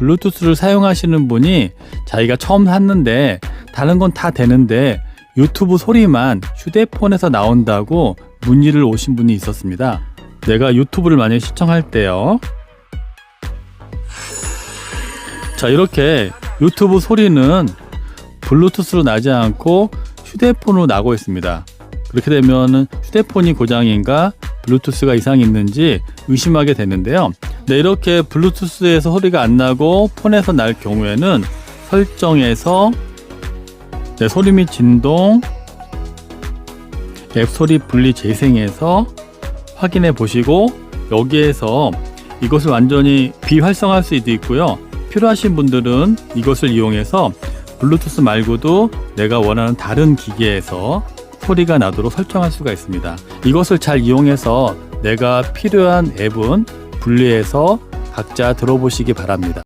블루투스를 사용하시는 분이 자기가 처음 샀는데 다른 건 다 되는데 유튜브 소리만 휴대폰에서 나온다고 문의를 오신 분이 있었습니다. 내가 유튜브를 만약에 시청할 때요. 자, 이렇게 유튜브 소리는 블루투스로 나지 않고 휴대폰으로 나고 있습니다. 그렇게 되면 휴대폰이 고장인가 블루투스가 이상이 있는지 의심하게 되는데요. 네, 이렇게 블루투스에서 소리가 안 나고 폰에서 날 경우에는 설정에서 네, 소리 및 진동 앱 소리 분리 재생해서 확인해 보시고 여기에서 이것을 완전히 비활성화할 수도 있고요. 필요하신 분들은 이것을 이용해서 블루투스 말고도 내가 원하는 다른 기기에서 소리가 나도록 설정할 수가 있습니다. 이것을 잘 이용해서 내가 필요한 앱은 분리해서 각자 들어보시기 바랍니다.